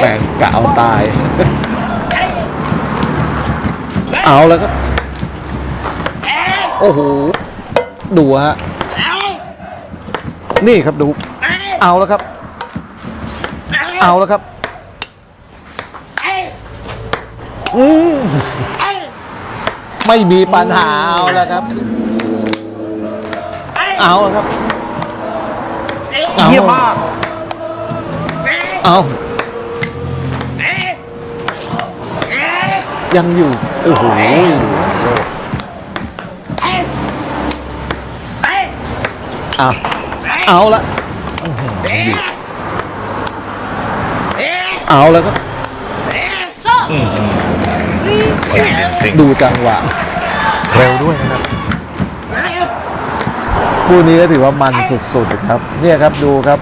แม่งกะเอาตาย เอาแล้วครับโอ้โห ดูฮะ นี่ครับดู เอาแล้วครับ เอาแล้วครับอืไม่มีปัญหาเอาแล้วครับ เอาแล้วครับ เอาเยี่ยมมากเอายังอยู่โอ้โหเอาเอาละอื้อหือเอาแล้วครับดูจังหวะเร็วด้วยนะครับ คู่นี้ก็ถือว่ามันสุดๆครับ เนี่ยครับดูครับ